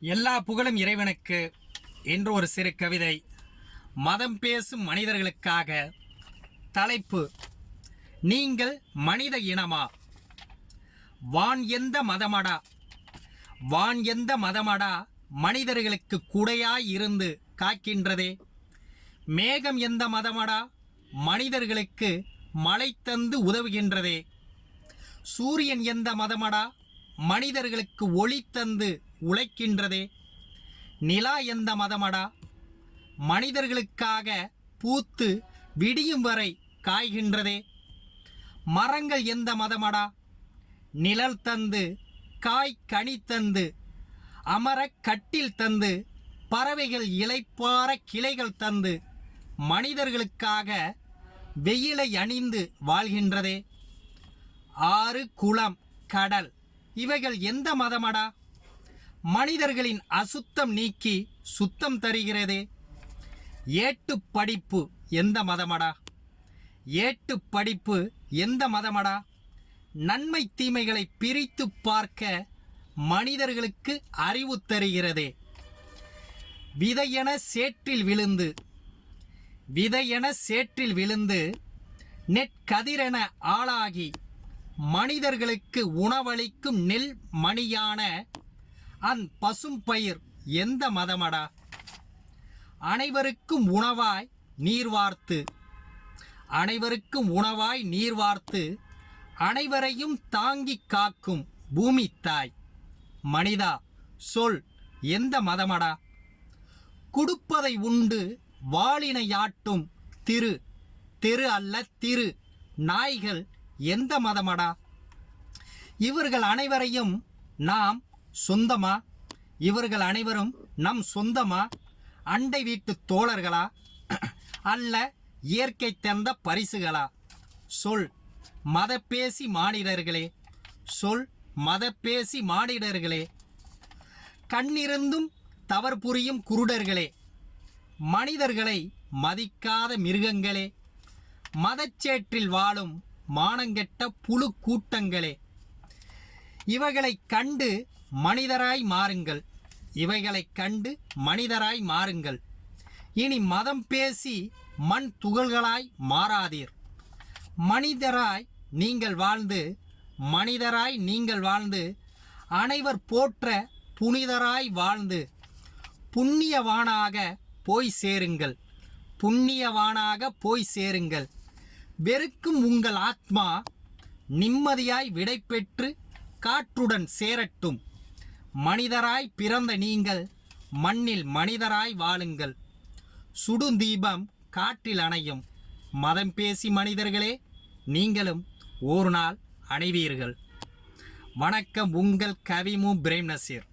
எல்லா புகழும் இறைவனுக்கு என்று ஒரு சிறு கவிதை. மதம் பேசும் மனிதர்களுக்காக தலைப்பு நீங்கள் மனித இனமா? வான் எந்த மதமடா? வான் எந்த மதமடா மனிதர்களுக்கு குடையாய் இருந்து காக்கின்றதே? மேகம் எந்த மதமடா மனிதர்களுக்கு மழை தந்து உதவுகின்றதே? சூரியன் எந்த மதமடா மனிதர்களுக்கு ஒளி தந்து உழைக்கின்றதே. நிலா எந்த மதமடா? மனிதர்களுக்காக பூத்து விடியும் வரை காய்கின்றதே. மரங்கள் எந்த மதமடா? நிழல் தந்து காய் கனி தந்து அமர கட்டில் தந்து பறவைகள் இலைப்பார கிளைகள் தந்து மனிதர்களுக்காக வெயிலை அணிந்து வாழ்கின்றதே. ஆறு குளம் கடல் இவைகள் எந்த மதமடா? மனிதர்களின் அசுத்தம் நீக்கி சுத்தம் தருகிறதே? ஏட்டு படிப்பு எந்த மதமடா? ஏட்டு படிப்பு எந்த மதமடா? நன்மை தீமைகளை பிரித்து பார்க்க மனிதர்களுக்கு அறிவு தருகிறதே? விதையென சேற்றில் விழுந்து விதையென சேற்றில் விழுந்து நெற்கதிரென ஆளாகி மனிதர்களுக்கு உணவளிக்கும் நெல் மணியான அந் பசும்பயிர் எந்த மதமடா? அனைவருக்கும் உணவாய் நீர் வார்த்து. அனைவருக்கும் உணவாய் நீர் வார்த்து. அனைவரையும் தாங்கிக் காக்கும் பூமி தாய். மனிதா சொல் எந்த மதமடா? கொடுப்பதை உண்டு வாளினையாட்டும் திரு. தெரு அல்ல திரு. நாய்கள் எந்த மதமடா? இவர்கள் அனைவரையும் நாம் சொந்தமா? இவர்கள் அனைவரும் நம் சொந்தமா? அண்டை வீட்டு தோழர்களா? அல்ல இயற்கை தந்த பரிசுகளா? சொல் மதப்பேசி மானிடர்களே. சொல் மதப்பேசி மானிடர்களே. கண்ணிருந்தும் தவறு புரியும் குருடர்களே. மனிதர்களை மதிக்காத மிருகங்களே. மதச்சேற்றில் வாழும் மானங்கெட்ட புழு கூட்டங்களே. இவைகளைக் கண்டு மனிதராய் மாறுங்கள். இவைகளைக் கண்டு மனிதராய் மாறுங்கள். இனி மதம் பேசி மண் துகள்களாய் மாறாதீர். மனிதராய் நீங்கள் வாழ்ந்து மனிதராய் நீங்கள் வாழ்ந்து அனைவர் போற்ற புனிதராய் வாழ்ந்து புண்ணியவானாக போய் சேருங்கள். புண்ணியவானாக போய் சேருங்கள். வெறுக்கும் உங்கள் ஆத்மா நிம்மதியாய் விடைபெற்று காற்றுடன் சேரட்டும். மனிதராய் பிறந்த நீங்கள் மண்ணில் மனிதராய் வாழுங்கள். சுடுந்தீபம் காற்றில் அணையும். மதம் பேசி மனிதர்களே நீங்களும் ஒரு நாள் அணைவீர்கள். வணக்கம் உங்கள் கவிமு பிரேம் நசீர்